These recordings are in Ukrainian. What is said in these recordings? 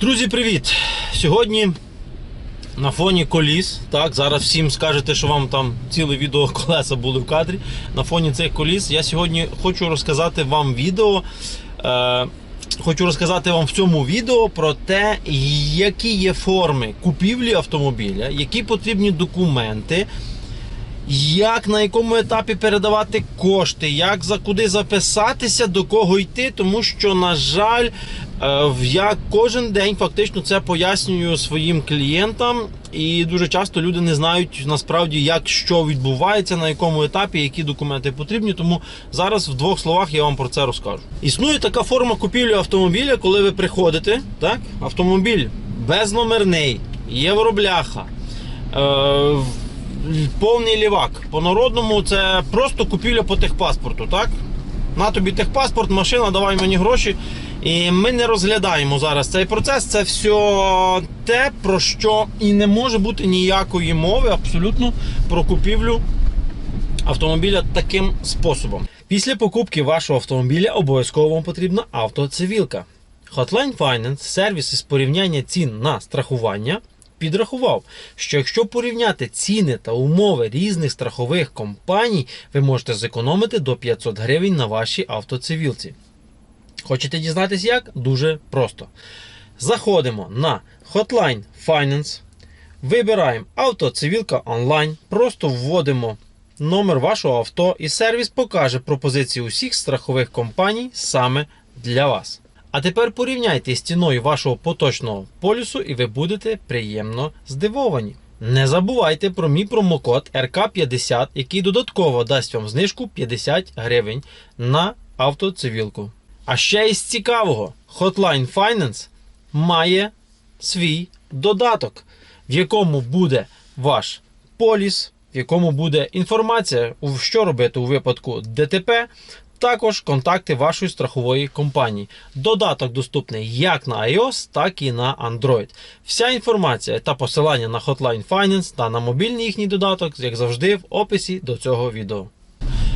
Друзі, привіт! Сьогодні на фоні коліс. Так, зараз всім скажете, що вам там ціле відео колеса були в кадрі. На фоні цих коліс я сьогодні хочу розказати вам відео. Е, хочу розказати вам в цьому відео про те, які є форми купівлі автомобіля, які потрібні документи. Як на якому етапі передавати кошти, як за куди записатися, до кого йти, тому що, на жаль, е, я кожен день фактично це пояснюю своїм клієнтам, і дуже часто люди не знають насправді, як що відбувається, на якому етапі, які документи потрібні. Тому зараз в двох словах я вам про це розкажу. Існує така форма купівлі автомобіля, коли ви приходите, так, автомобіль безномерний, євробляха. Е, повний лівак. По народному це просто купівля по техпаспорту, так? На тобі техпаспорт, машина, давай мені гроші. І ми не розглядаємо зараз цей процес. Це все те, про що і не може бути ніякої мови абсолютно про купівлю автомобіля таким способом. Після покупки вашого автомобіля обов'язково вам потрібна автоцивілка. Hotline Finance, сервіс із порівняння цін на страхування, підрахував, що якщо порівняти ціни та умови різних страхових компаній, ви можете зекономити до 500 гривень на вашій автоцивілці. Хочете дізнатись як? Дуже просто. Заходимо на Hotline Finance, вибираємо автоцивілка онлайн, просто вводимо номер вашого авто і сервіс покаже пропозиції усіх страхових компаній саме для вас. А тепер порівняйте з ціною вашого поточного полюсу і ви будете приємно здивовані. Не забувайте про мій промокод РК50, який додатково дасть вам знижку 50 гривень на автоцивілку. А ще із цікавого, Hotline Finance має свій додаток, в якому буде ваш поліс, в якому буде інформація, що робити у випадку ДТП, також контакти вашої страхової компанії. Додаток доступний як на iOS, так і на Android. Вся інформація та посилання на Hotline Finance та на мобільний їхній додаток, як завжди, в описі до цього відео.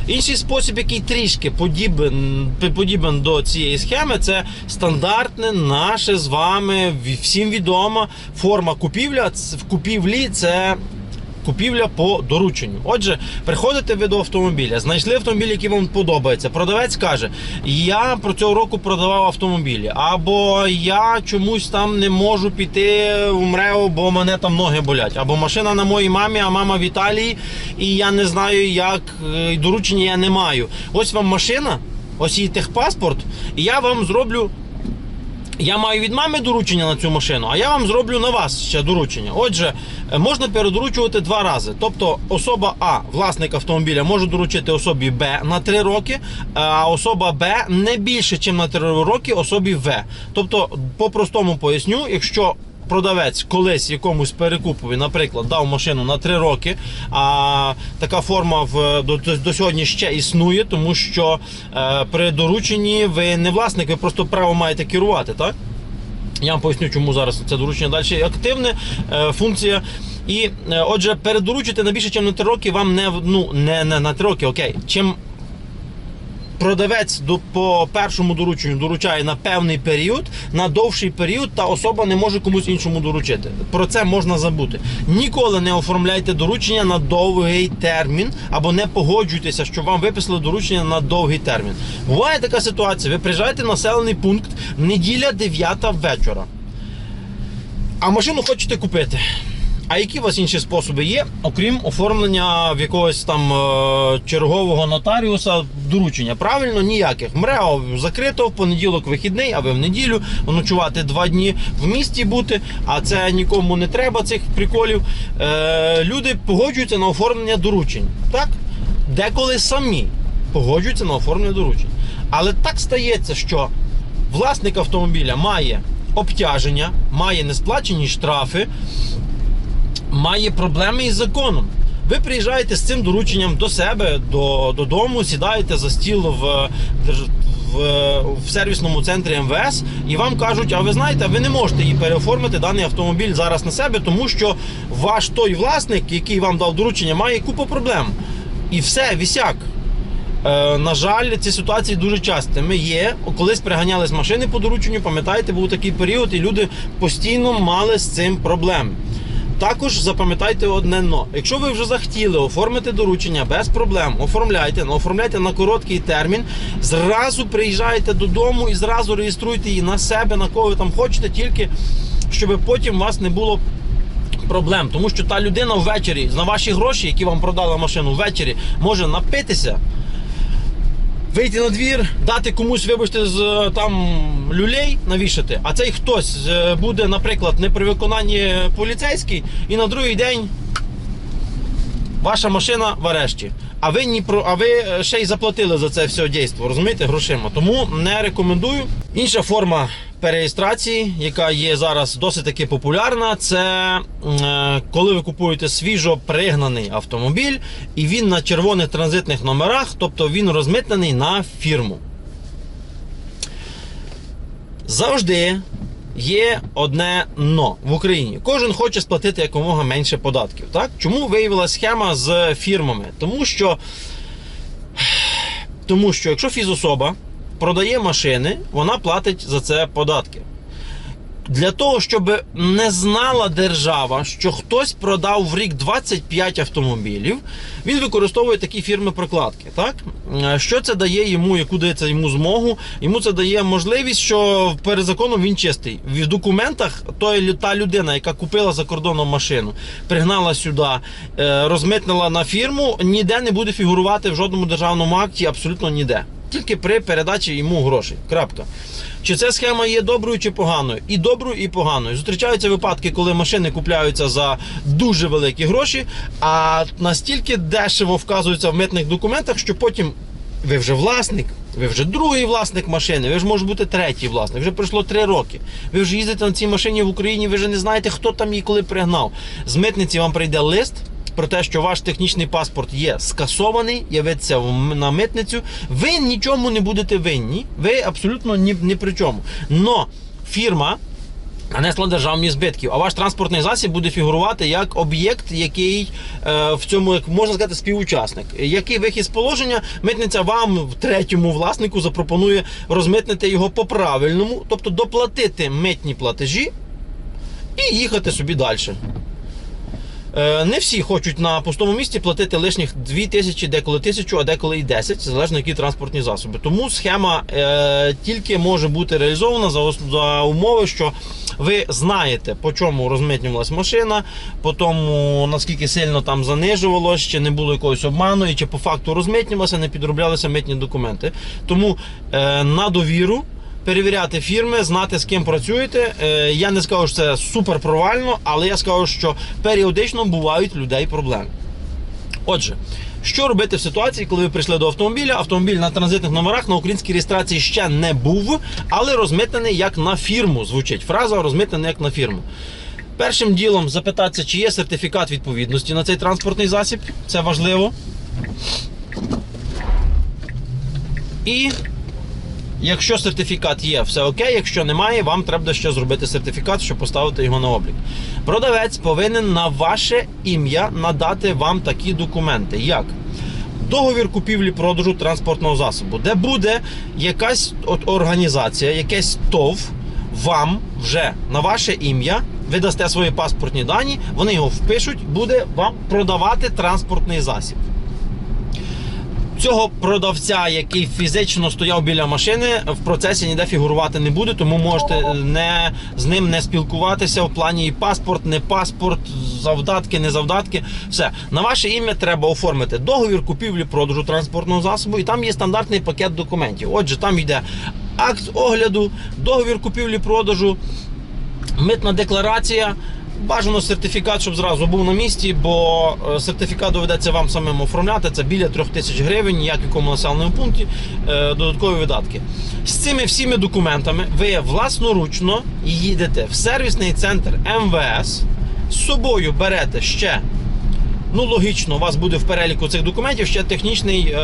Інший спосіб, який трішки подібен, подібен до цієї схеми, це стандартне наше з вами всім відома форма купівля. В купівлі це купівля по дорученню. Отже, приходите ви до автомобіля, знайшли автомобіль, який вам подобається. Продавець каже: Я про цього року продавав автомобілі, або я чомусь там не можу піти в бо мене там ноги болять, або машина на моїй мамі, а мама в Італії, і я не знаю, як е, доручення я не маю. Ось вам машина, ось її техпаспорт, і я вам зроблю я маю від мами доручення на цю машину, а я вам зроблю на вас ще доручення. Отже, е, можна передоручувати два рази. Тобто, особа А, власник автомобіля, може доручити особі Б на 3 роки, а особа Б не більше, ніж на 3 роки особі В. Тобто, по-простому поясню, якщо продавець колись якомусь перекупові, наприклад, дав машину на 3 роки, а така форма в, до, до, сьогодні ще існує, тому що е, при дорученні ви не власник, ви просто право маєте керувати, так? Я вам поясню, чому зараз це доручення далі активне е, функція. І е, отже, передоручити на більше, ніж на 3 роки, вам не, ну, не, не на 3 роки, окей. Чим продавець до, по першому дорученню доручає на певний період, на довший період, та особа не може комусь іншому доручити. Про це можна забути. Ніколи не оформляйте доручення на довгий термін або не погоджуйтеся, що вам виписали доручення на довгий термін. Буває така ситуація: ви приїжджаєте в населений пункт неділя 9 вечора. А машину хочете купити. А які у вас інші способи є, окрім оформлення в якогось там е, чергового нотаріуса доручення? Правильно, ніяких. МРЕО закрито, в понеділок вихідний, а ви в неділю ночувати два дні в місті бути, а це нікому не треба цих приколів. Е, люди погоджуються на оформлення доручень. Так? Деколи самі погоджуються на оформлення доручень. Але так стається, що власник автомобіля має обтяження, має несплачені штрафи, має проблеми із законом. Ви приїжджаєте з цим дорученням до себе, до, додому, сідаєте за стіл в, в, в сервісному центрі МВС і вам кажуть, а ви знаєте, ви не можете її переоформити даний автомобіль зараз на себе, тому що ваш той власник, який вам дав доручення, має купу проблем. І все, вісяк. Е, на жаль, ці ситуації дуже частими є. Колись приганяли з машини по дорученню, пам'ятаєте, був такий період, і люди постійно мали з цим проблеми. Також запам'ятайте одне но. Якщо ви вже захотіли оформити доручення без проблем, оформляйте, але оформляйте на короткий термін, зразу приїжджаєте додому і зразу реєструйте її на себе, на кого ви там хочете, тільки щоб потім у вас не було проблем. Тому що та людина ввечері на ваші гроші, які вам продала машину ввечері, може напитися. Вийти на двір, дати комусь, вибачте, з е, там люлей навішати, а цей хтось е, буде, наприклад, не при виконанні поліцейський, і на другий день ваша машина в арешті. А ви ні а ви е, ще й заплатили за це все дійство, розумієте, грошима. Тому не рекомендую. Інша форма перереєстрації, яка є зараз досить таки популярна, це е, коли ви купуєте свіжо пригнаний автомобіль, і він на червоних транзитних номерах, тобто він розмитнений на фірму. Завжди є одне но в Україні. Кожен хоче сплатити якомога менше податків. Так? Чому виявилася схема з фірмами? Тому що, тому що якщо фізособа продає машини, вона платить за це податки. Для того, щоб не знала держава, що хтось продав в рік 25 автомобілів, він використовує такі фірми прокладки. Так? Е, Що це дає йому, яку дається йому змогу? Йому це дає можливість, що перед законом він чистий. В документах той, та людина, яка купила за кордоном машину, пригнала сюди, е, розмитнила на фірму, ніде не буде фігурувати в жодному державному акті, абсолютно ніде. Тільки при передачі йому грошей. Крапка. Чи ця схема є доброю чи поганою? І доброю, і поганою. Зустрічаються випадки, коли машини купляються за дуже великі гроші, а настільки дешево вказуються в митних документах, що потім ви вже власник, ви вже другий власник машини, ви ж може бути третій власник. Вже пройшло три роки. Ви вже їздите на цій машині в Україні, ви вже не знаєте, хто там її коли пригнав. З митниці вам прийде лист про те, що ваш технічний паспорт є скасований, явиться на митницю, ви нічому не будете винні, ви абсолютно ні, ні при чому. Но фірма. Нанесла державні збитків, а ваш транспортний засіб буде фігурувати як об'єкт, який е, в цьому, як можна сказати, співучасник. Який вихід з положення, митниця вам, третьому власнику, запропонує розмитнити його по правильному, тобто доплатити митні платежі і їхати собі далі. Е, Не всі хочуть на пустому місці платити лишніх 2 тисячі, деколи тисячу, а деколи і 10, залежно які транспортні засоби. Тому схема е, тільки може бути реалізована за, за умови, що ви знаєте, по чому розмитнювалась машина, по тому наскільки сильно там занижувалось, чи не було якогось обману, і чи по факту розмитнювалося, не підроблялися митні документи. Тому е, на довіру перевіряти фірми, знати з ким працюєте. Е, Я не скажу, що це супер провально, але я скажу, що періодично бувають людей проблеми. Отже, що робити в ситуації, коли ви прийшли до автомобіля? Автомобіль на транзитних номерах на українській реєстрації ще не був, але розмитнений як на фірму. Звучить фраза розмитнений як на фірму. Першим ділом запитатися, чи є сертифікат відповідності на цей транспортний засіб. Це важливо. І Якщо сертифікат є, все окей. Якщо немає, вам треба ще зробити сертифікат, щоб поставити його на облік. Продавець повинен на ваше ім'я надати вам такі документи, як договір купівлі-продажу транспортного засобу, де буде якась от організація, якесь ТОВ вам вже на ваше ім'я. Ви дасте свої паспортні дані, вони його впишуть, буде вам продавати транспортний засіб цього продавця, який фізично стояв біля машини, в процесі ніде фігурувати не буде, тому можете не, з ним не спілкуватися в плані і паспорт, не паспорт, завдатки, не завдатки. Все. На ваше ім'я треба оформити договір купівлі-продажу транспортного засобу, і там є стандартний пакет документів. Отже, там йде акт огляду, договір купівлі-продажу, митна декларація. Бажано сертифікат, щоб зразу був на місці, бо е, сертифікат доведеться вам самим оформляти. Це біля трьох тисяч гривень, як в якому населеному пункті, е, додаткові видатки. З цими всіми документами ви власноручно їдете в сервісний центр МВС, з собою берете ще. Ну, логічно, у вас буде в переліку цих документів ще технічний е,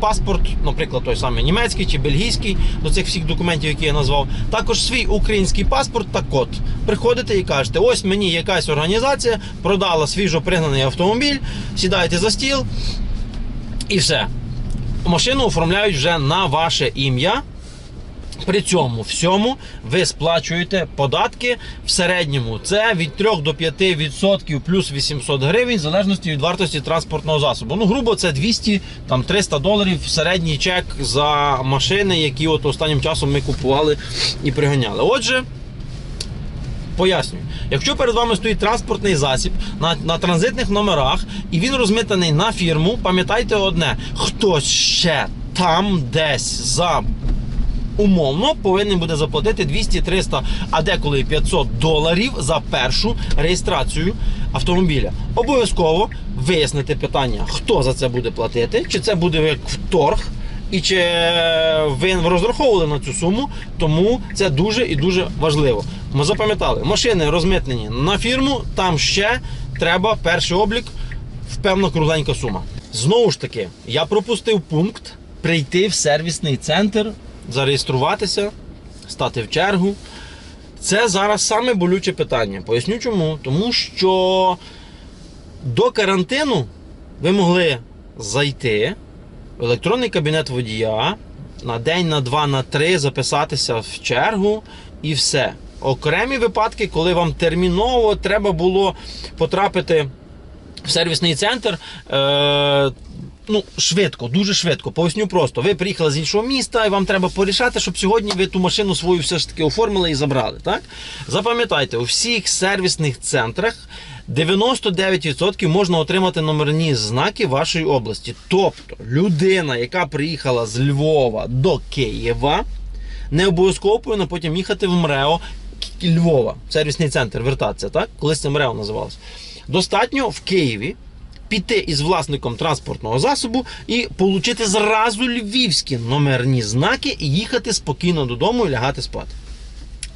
паспорт, наприклад, той самий німецький чи бельгійський, до цих всіх документів, які я назвав. Також свій український паспорт та код. Приходите і кажете, ось мені якась організація продала свіжо пригнаний автомобіль, сідаєте за стіл і все. машину оформляють вже на ваше ім'я. При цьому всьому ви сплачуєте податки в середньому. Це від 3 до 5 відсотків плюс 800 гривень, в залежності від вартості транспортного засобу. Ну, грубо, це 200 там 300 доларів середній чек за машини, які от останнім часом ми купували і приганяли. Отже. Пояснюю, якщо перед вами стоїть транспортний засіб на, на транзитних номерах і він розмитаний на фірму, пам'ятайте одне: хтось ще там десь за умовно повинен буде заплатити 200-300, а деколи 500 доларів за першу реєстрацію автомобіля. Обов'язково вияснити питання, хто за це буде платити, чи це буде як в торг. І чи ви розраховували на цю суму, тому це дуже і дуже важливо. Ми запам'ятали, машини розмитнені на фірму, там ще треба перший облік в певна кругленька сума. Знову ж таки, я пропустив пункт прийти в сервісний центр, зареєструватися, стати в чергу. Це зараз саме болюче питання. Поясню чому. Тому що до карантину ви могли зайти в електронний кабінет водія на день, на два, на три записатися в чергу і все. Окремі випадки, коли вам терміново треба було потрапити в сервісний центр. Е- Ну, швидко, дуже швидко. Поясню просто. Ви приїхали з іншого міста, і вам треба порішати, щоб сьогодні ви ту машину свою все ж таки оформили і забрали. Так? Запам'ятайте, у всіх сервісних центрах 99% можна отримати номерні знаки вашої області. Тобто, людина, яка приїхала з Львова до Києва, не обов'язково повинна потім їхати в МРЕО Львова, сервісний центр, вертатися, так? Колись це МРЕО називалося. Достатньо в Києві піти із власником транспортного засобу і отримати зразу львівські номерні знаки і їхати спокійно додому і лягати спати.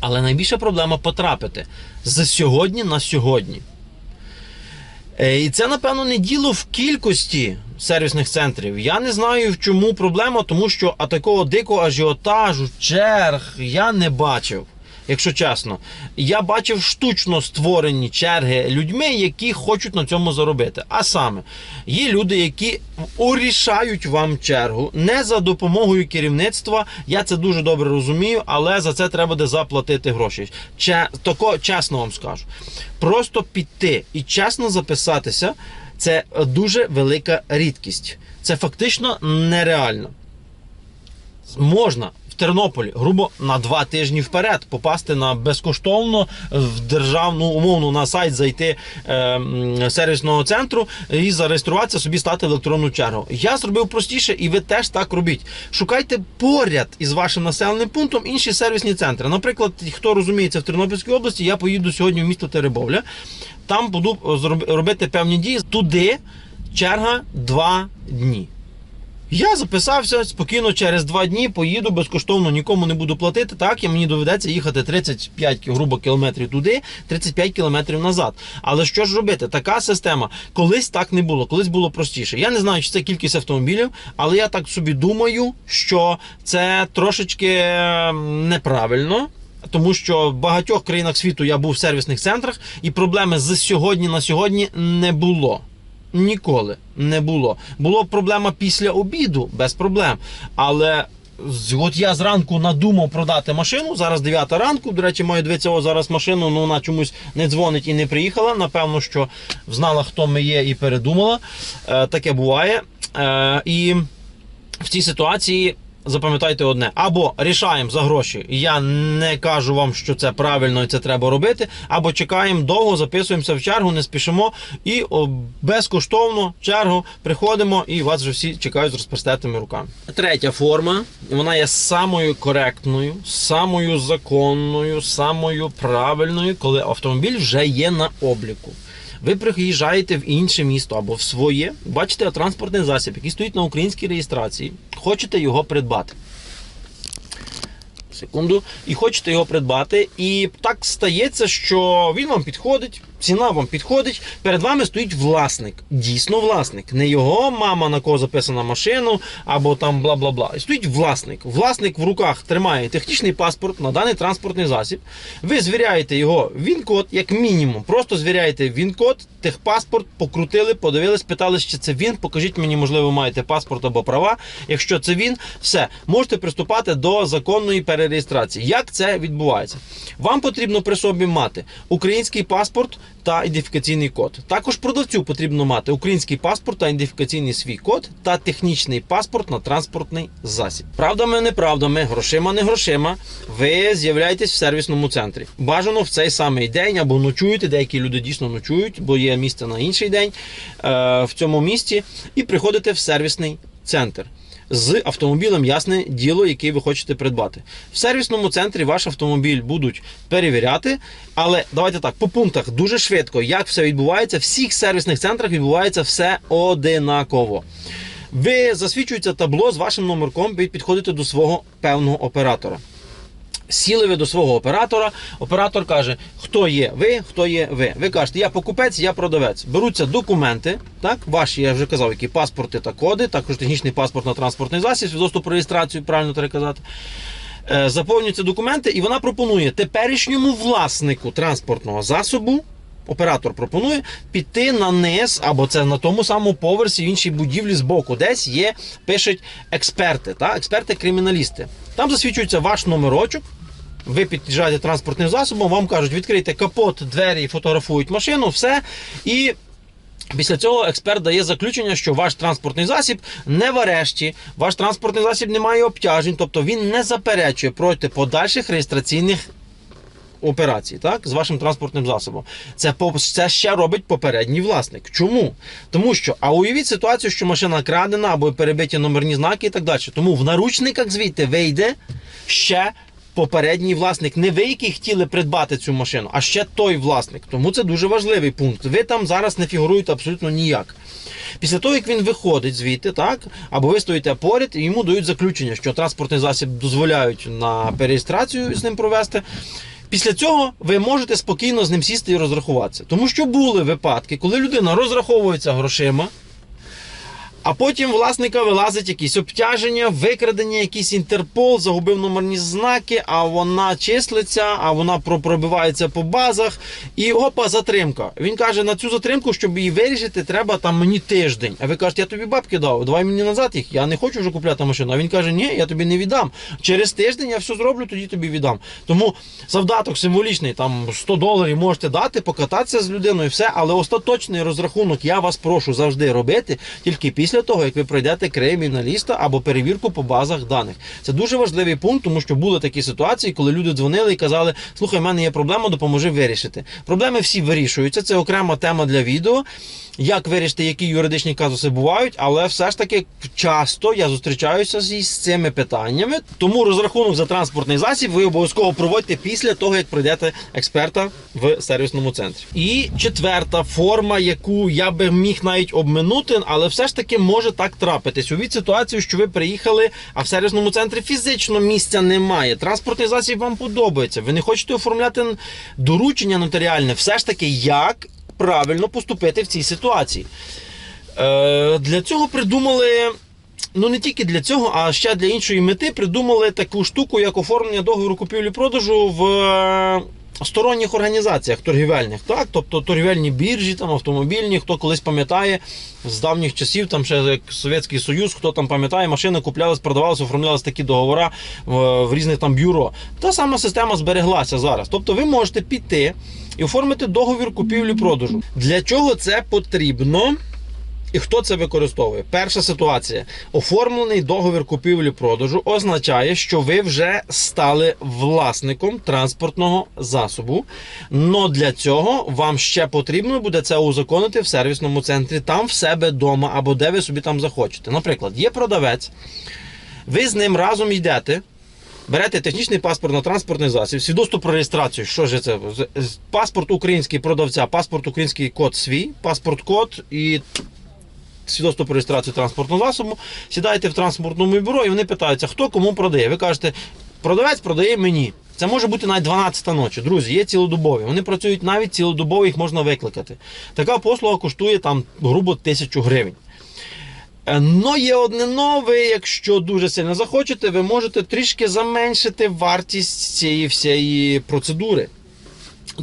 Але найбільша проблема потрапити з сьогодні на сьогодні. Е, І це, напевно, не діло в кількості сервісних центрів. Я не знаю, в чому проблема, тому що а такого дикого ажіотажу, черг я не бачив. Якщо чесно, я бачив штучно створені черги людьми, які хочуть на цьому заробити. А саме, є люди, які урішають вам чергу не за допомогою керівництва. Я це дуже добре розумію, але за це треба буде заплатити гроші. Че, тако, чесно вам скажу. Просто піти і чесно записатися це дуже велика рідкість. Це фактично нереально. Можна в Тернополі, грубо на два тижні вперед попасти на безкоштовно в державну умовно на сайт зайти е, сервісного центру і зареєструватися собі стати в електронну чергу. Я зробив простіше, і ви теж так робіть. Шукайте поряд із вашим населеним пунктом інші сервісні центри. Наприклад, хто розуміється в Тернопільській області, я поїду сьогодні в місто Теребовля. Там буду е, робити певні дії. Туди черга два дні. Я записався спокійно через два дні, поїду безкоштовно, нікому не буду платити. Так, і мені доведеться їхати 35 грубо кілометрів туди, 35 кілометрів назад. Але що ж робити? Така система. Колись так не було, колись було простіше. Я не знаю, чи це кількість автомобілів, але я так собі думаю, що це трошечки ем, неправильно. Тому що в багатьох країнах світу я був в сервісних центрах, і проблеми з сьогодні на сьогодні не було. Ніколи не було. Була проблема після обіду, без проблем. Але от я зранку надумав продати машину. Зараз 9 ранку. До речі, маю дивитися, о, зараз машину, ну вона чомусь не дзвонить і не приїхала. Напевно, що знала, хто ми є, і передумала. Е, таке буває. Е, і в цій ситуації. Запам'ятайте одне, або рішаємо за гроші. Я не кажу вам, що це правильно і це треба робити. Або чекаємо довго, записуємося в чергу, не спішимо і безкоштовно чергу приходимо і вас вже всі чекають з розпростертими руками. Третя форма, вона є самою коректною, самою законною, самою правильною, коли автомобіль вже є на обліку. Ви приїжджаєте в інше місто або в своє, бачите транспортний засіб, який стоїть на українській реєстрації, хочете його придбати. Секунду, і хочете його придбати, і так стається, що він вам підходить, ціна вам підходить, перед вами стоїть власник, дійсно власник, не його мама, на кого записана машину, або там бла бла бла. Стоїть власник. Власник в руках тримає технічний паспорт на даний транспортний засіб. Ви звіряєте його він-код, як мінімум. Просто звіряєте він-код, техпаспорт, покрутили, подивились, питали, чи це він. Покажіть мені, можливо, маєте паспорт або права. Якщо це він, все, можете приступати до законної перереєстрації. Як це відбувається? Вам потрібно при собі мати український паспорт та ідентифікаційний код. Також продавцю потрібно мати український паспорт та ідентифікаційний свій код та технічний паспорт на транспортний засіб. Правдами, неправдами, грошима, не грошима. Ви з'являєтесь в сервісному центрі. Бажано в цей самий день або ночуєте. Деякі люди дійсно ночують, бо є місце на інший день е, в цьому місті, і приходите в сервісний центр з автомобілем, ясне діло, який ви хочете придбати. В сервісному центрі ваш автомобіль будуть перевіряти, але давайте так, по пунктах дуже швидко, як все відбувається. В всіх сервісних центрах відбувається все одинаково. Ви засвідчується табло з вашим номерком, ви підходите до свого певного оператора. Сіли ви до свого оператора. Оператор каже, хто є ви, хто є ви. Ви кажете, я покупець, я продавець. Беруться документи, так, ваші, я вже казав, які паспорти та коди, також технічний паспорт на транспортний засіб, свідоцтво про реєстрацію, правильно треба казати. Е, Заповнюються документи, і вона пропонує теперішньому власнику транспортного засобу. Оператор пропонує піти на низ, або це на тому самому поверсі в іншій будівлі збоку. Десь є, пишуть експерти, та? експерти-криміналісти. Там засвідчується ваш номерочок. Ви під'їжджаєте транспортним засобом, вам кажуть, відкрийте капот, двері, фотографують машину, все. І Після цього експерт дає заключення, що ваш транспортний засіб не в арешті, ваш транспортний засіб не має обтяжень, тобто він не заперечує проти подальших реєстраційних операцій, так, з вашим транспортним засобом. Це, це ще робить попередній власник. Чому? Тому що, а уявіть ситуацію, що машина крадена або перебиті номерні знаки і так далі. Тому в наручниках звідти вийде ще попередній власник. Не ви, які хотіли придбати цю машину, а ще той власник. Тому це дуже важливий пункт. Ви там зараз не фігуруєте абсолютно ніяк. Після того, як він виходить звідти, так, або ви стоїте поряд, і йому дають заключення, що транспортний засіб дозволяють на переєстрацію з ним провести. Після цього ви можете спокійно з ним сісти і розрахуватися. Тому що були випадки, коли людина розраховується грошима, а потім власника вилазить якісь обтяження, викрадення, якийсь інтерпол, загубив номерні знаки, а вона числиться, а вона пробивається по базах. І опа, затримка. Він каже: на цю затримку, щоб її вирішити, треба там мені тиждень. А ви кажете, я тобі бабки дав, давай мені назад їх. Я не хочу вже купляти машину. А він каже, ні, я тобі не віддам. Через тиждень я все зроблю, тоді тобі віддам. Тому завдаток символічний, там 100 доларів можете дати, покататися з людиною, все, але остаточний розрахунок я вас прошу завжди робити тільки після того, як ви пройдете криміналіста або перевірку по базах даних. Це дуже важливий пункт, тому що були такі ситуації, коли люди дзвонили і казали: слухай, в мене є проблема, допоможи вирішити. Проблеми всі вирішуються. Це окрема тема для відео. Як вирішити, які юридичні казуси бувають, але все ж таки часто я зустрічаюся з цими питаннями. Тому розрахунок за транспортний засіб ви обов'язково проводьте після того, як пройдете експерта в сервісному центрі. І четверта форма, яку я би міг навіть обминути, але все ж таки може так трапитись. Увіть ситуацію, що ви приїхали, а в сервісному центрі фізично місця немає. Транспортний засіб вам подобається. Ви не хочете оформляти доручення нотаріальне. Все ж таки, як правильно поступити в цій ситуації. Е, для цього придумали. Ну не тільки для цього, а ще для іншої мети придумали таку штуку, як оформлення договору купівлі-продажу в е, сторонніх організаціях торгівельних. Так? Тобто торгівельні біржі, там, автомобільні, хто колись пам'ятає з давніх часів, там ще як Совєтський Союз, хто там пам'ятає, машини куплялись, продавалися, оформлялись такі договори в, в різних там бюро. Та сама система збереглася зараз. Тобто ви можете піти і оформити договір купівлі-продажу. Для чого це потрібно? І хто це використовує? Перша ситуація: оформлений договір купівлі-продажу означає, що ви вже стали власником транспортного засобу. Но для цього вам ще потрібно буде це узаконити в сервісному центрі, там в себе вдома або де ви собі там захочете. Наприклад, є продавець, ви з ним разом йдете. Берете технічний паспорт на транспортний засіб, свідоцтво про реєстрацію. Що ж це? Паспорт український продавця, паспорт український код свій, паспорт код і свідоцтво про реєстрацію транспортного засобу. Сідаєте в транспортному бюро і вони питаються, хто кому продає. Ви кажете, продавець продає мені. Це може бути навіть 12 ночі. Друзі, є цілодобові. Вони працюють навіть цілодобово, їх можна викликати. Така послуга коштує там грубо тисячу гривень. Но є одне нове, якщо дуже сильно захочете, ви можете трішки заменшити вартість цієї всієї процедури.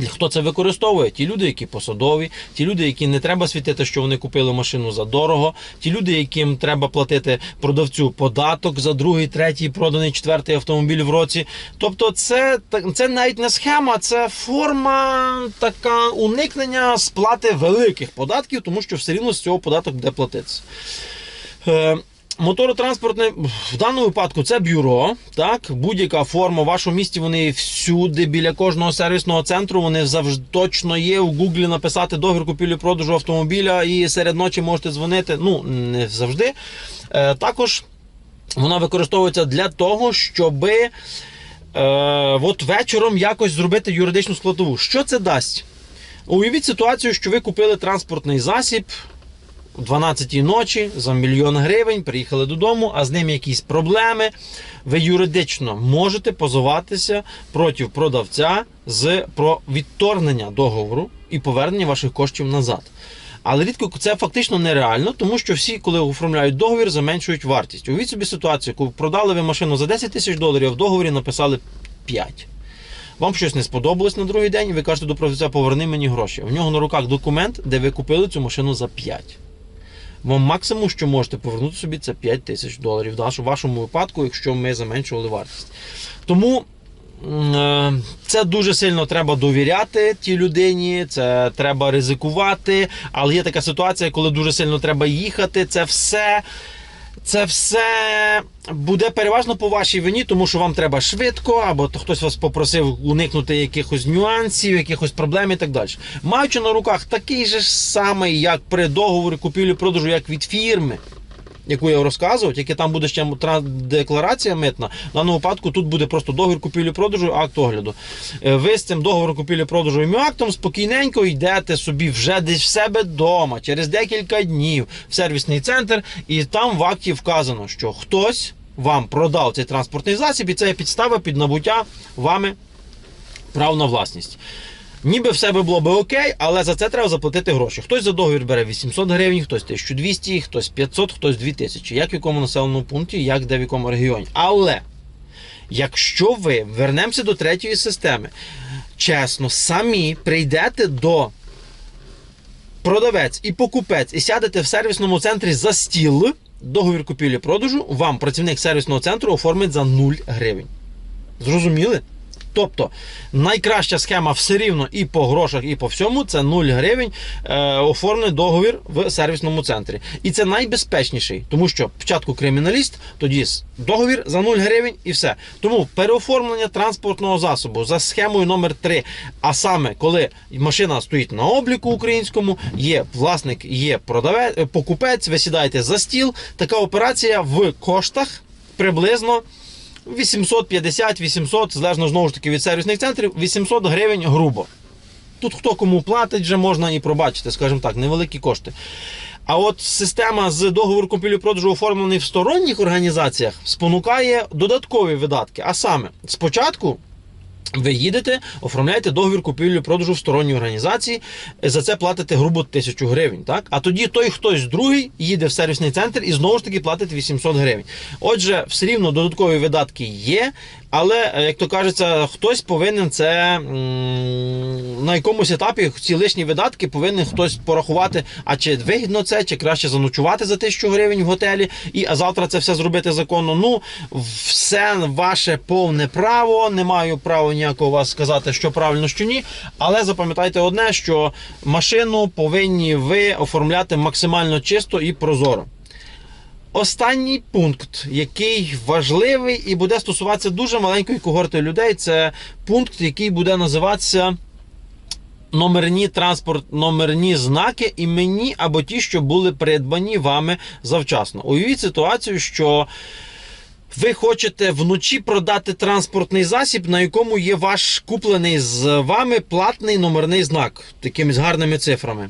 Хто це використовує? Ті люди, які посадові, ті люди, які не треба світити, що вони купили машину за дорого, ті люди, яким треба платити продавцю податок за другий, третій, проданий четвертий автомобіль в році. Тобто, це, це навіть не схема, це форма така уникнення сплати великих податків, тому що все рівно з цього податок буде платитися. Моторотранспортне в даному випадку це бюро, так, будь-яка форма. В вашому місті вони всюди, біля кожного сервісного центру, вони завжди точно є. У Гуглі написати договір купівлі-продажу автомобіля і серед ночі можете дзвонити. Ну, не завжди. Е, також вона використовується для того, щоби е, от вечором якось зробити юридичну складову. Що це дасть? Уявіть ситуацію, що ви купили транспортний засіб о 12 ночі за мільйон гривень, приїхали додому, а з ним якісь проблеми. Ви юридично можете позиватися проти продавця з про відторгнення договору і повернення ваших коштів назад. Але рідко це фактично нереально, тому що всі, коли оформляють договір, заменшують вартість. Уявіть собі ситуацію, коли продали ви машину за 10 тисяч доларів, а в договорі написали 5. Вам щось не сподобалось на другий день, і ви кажете до продавця, поверни мені гроші. В нього на руках документ, де ви купили цю машину за 5. Вам максимум, що можете повернути собі, це 5 тисяч доларів. В вашому випадку, якщо ми заменшували вартість. Тому е, це дуже сильно треба довіряти тій людині, це треба ризикувати. Але є така ситуація, коли дуже сильно треба їхати. Це все. Це все буде переважно по вашій вині, тому що вам треба швидко, або то хтось вас попросив уникнути якихось нюансів, якихось проблем і так далі. Маючи на руках такий же самий, як при договорі купівлі-продажу, як від фірми, яку я розказував, тільки там буде ще декларація митна. В даному випадку тут буде просто договір купівлі-продажу, акт огляду. Е, Ви з цим договором купівлі-продажу і актом спокійненько йдете собі вже десь в себе вдома через декілька днів в сервісний центр, і там в акті вказано, що хтось вам продав цей транспортний засіб, і це є підстава під набуття вами прав на власність. Ніби все би було би окей, але за це треба заплатити гроші. Хтось за договір бере 800 гривень, хтось 1200, хтось 500, хтось 2000. Як в якому населеному пункті, як де в якому регіоні. Але якщо ви вернемося до третьої системи, чесно, самі прийдете до продавець і покупець і сядете в сервісному центрі за стіл, договір купівлі-продажу, вам працівник сервісного центру оформить за 0 гривень. Зрозуміли? Тобто найкраща схема все рівно і по грошах, і по всьому це 0 гривень е, оформлений договір в сервісному центрі. І це найбезпечніший, тому що спочатку криміналіст, тоді договір за 0 гривень і все. Тому переоформлення транспортного засобу за схемою номер 3 А саме, коли машина стоїть на обліку українському, є власник, є продавець, покупець, ви сідаєте за стіл. Така операція в коштах приблизно. 850-800, залежно знову ж таки від сервісних центрів, 800 гривень грубо. Тут хто кому платить, вже можна і пробачити, скажімо так, невеликі кошти. А от система з договору купівлі-продажу оформлений в сторонніх організаціях спонукає додаткові видатки. А саме, спочатку. Ви їдете, оформляєте договір купівлі-продажу в сторонній організації, за це платите грубо тисячу гривень. Так? А тоді той хтось другий їде в сервісний центр і знову ж таки платить 800 гривень. Отже, все рівно додаткові видатки є, але, як то кажеться, хтось повинен це на якомусь етапі ці лишні видатки повинен хтось порахувати, а чи вигідно це, чи краще заночувати за тисячу гривень в готелі, і а завтра це все зробити законно. Ну, все ваше повне право, не маю права ніякого вас сказати, що правильно, що ні. Але запам'ятайте одне, що машину повинні ви оформляти максимально чисто і прозоро. Останній пункт, який важливий і буде стосуватися дуже маленької когорти людей, це пункт, який буде називатися номерні транспорт, номерні знаки іменні або ті, що були придбані вами завчасно. Уявіть ситуацію, що ви хочете вночі продати транспортний засіб, на якому є ваш куплений з вами платний номерний знак, такими гарними цифрами.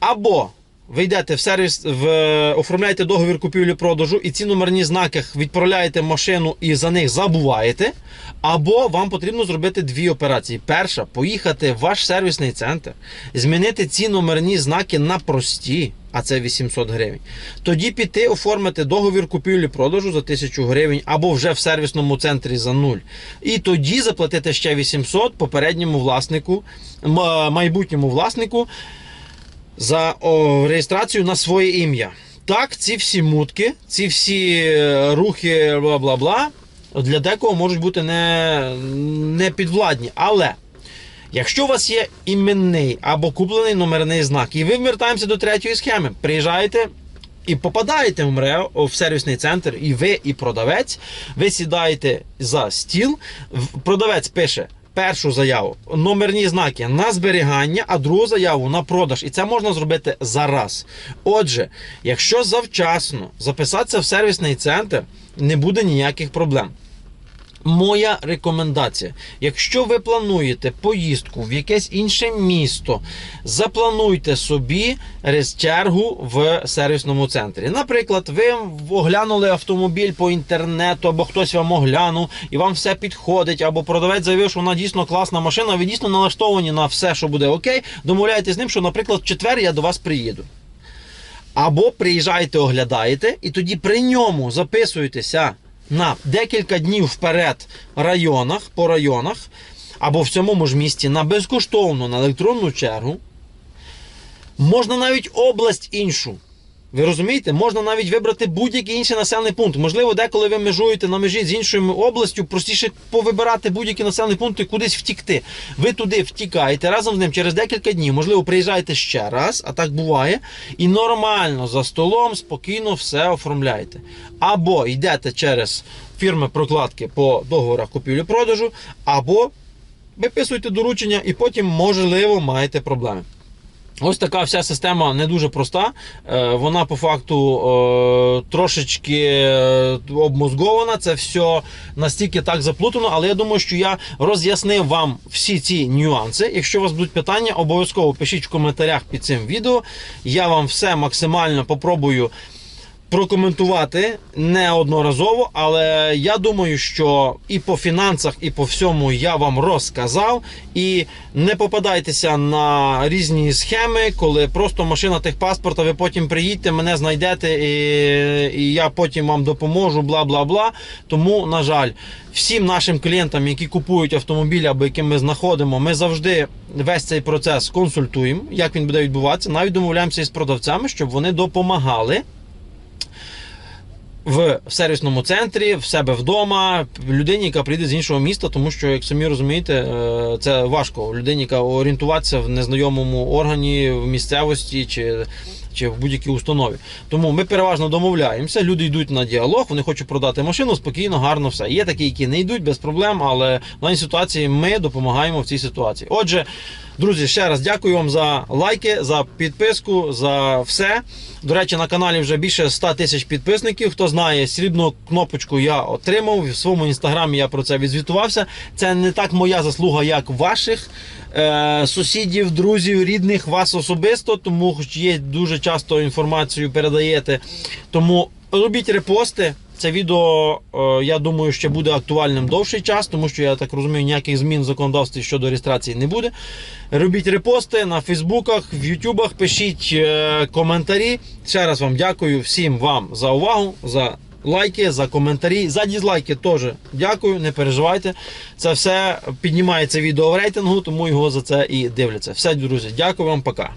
Або ви йдете в сервіс, в, оформляєте договір купівлі-продажу і ці номерні знаки відправляєте машину і за них забуваєте. Або вам потрібно зробити дві операції. Перша поїхати в ваш сервісний центр, змінити ці номерні знаки на прості, а це 800 гривень. Тоді піти оформити договір купівлі-продажу за 1000 гривень або вже в сервісному центрі за нуль. І тоді заплатити ще 800 попередньому власнику, майбутньому власнику за о, реєстрацію на своє ім'я. Так, ці всі мутки, ці всі е, рухи, бла бла бла, для декого можуть бути не, не підвладні. Але якщо у вас є іменний або куплений номерний знак, і ви вертаємося до третьої схеми, приїжджаєте. І попадаєте в МРЕО в сервісний центр, і ви, і продавець, ви сідаєте за стіл, продавець пише першу заяву, номерні знаки на зберігання, а другу заяву на продаж. І це можна зробити зараз. Отже, якщо завчасно записатися в сервісний центр, не буде ніяких проблем. Моя рекомендація: якщо ви плануєте поїздку в якесь інше місто, заплануйте собі чергу в сервісному центрі. Наприклад, ви оглянули автомобіль по інтернету, або хтось вам оглянув, і вам все підходить, або продавець заявив, що вона дійсно класна машина, ви дійсно налаштовані на все, що буде окей. Домовляєтесь з ним, що, наприклад, в четвер я до вас приїду. Або приїжджаєте, оглядаєте, і тоді при ньому записуєтеся на декілька днів вперед районах, по районах, або в цьому ж місті на безкоштовну на електронну чергу. Можна навіть область іншу. Ви розумієте, можна навіть вибрати будь-який інший населений пункт. Можливо, деколи ви межуєте на межі з іншою областю, простіше повибирати будь-який населений пункт і кудись втікти. Ви туди втікаєте разом з ним через декілька днів. Можливо, приїжджаєте ще раз, а так буває, і нормально за столом спокійно все оформляєте. Або йдете через фірми прокладки по договорах купівлі-продажу, або виписуєте доручення і потім, можливо, маєте проблеми. Ось така вся система не дуже проста. Е, Вона по факту е, трошечки е, обмозгована. Це все настільки так заплутано, але я думаю, що я роз'яснив вам всі ці нюанси. Якщо у вас будуть питання, обов'язково пишіть в коментарях під цим відео. Я вам все максимально попробую прокоментувати неодноразово, але я думаю, що і по фінансах, і по всьому я вам розказав. І не попадайтеся на різні схеми, коли просто машина техпаспорта, ви потім приїдьте, мене знайдете, і, і я потім вам допоможу, бла бла бла. Тому, на жаль, всім нашим клієнтам, які купують автомобілі або яким ми знаходимо, ми завжди весь цей процес консультуємо, як він буде відбуватися. Навіть домовляємося із продавцями, щоб вони допомагали в сервісному центрі, в себе вдома, людині, яка прийде з іншого міста, тому що, як самі розумієте, е, це важко людині, яка орієнтуватися в незнайомому органі, в місцевості чи. Чи в будь-якій установі. Тому ми переважно домовляємося, люди йдуть на діалог, вони хочуть продати машину, спокійно, гарно все. Є такі, які не йдуть без проблем, але в даній ситуації ми допомагаємо в цій ситуації. Отже, друзі, ще раз дякую вам за лайки, за підписку, за все. До речі, на каналі вже більше 100 тисяч підписників. Хто знає, срібну кнопочку я отримав. В своєму інстаграмі я про це відзвітувався. Це не так моя заслуга, як ваших е, сусідів, друзів, рідних, вас особисто, тому хоч є дуже часто інформацію передаєте. Тому робіть репости. Це відео, е, я думаю, ще буде актуальним довший час, тому що я так розумію, ніяких змін в законодавстві щодо реєстрації не буде. Робіть репости на Фейсбуках, в Ютубах, пишіть е, коментарі. Ще раз вам дякую всім вам за увагу, за лайки, за коментарі, за дізлайки теж дякую, не переживайте. Це все піднімається відео в рейтингу, тому його за це і дивляться. Все, друзі, дякую вам, пока.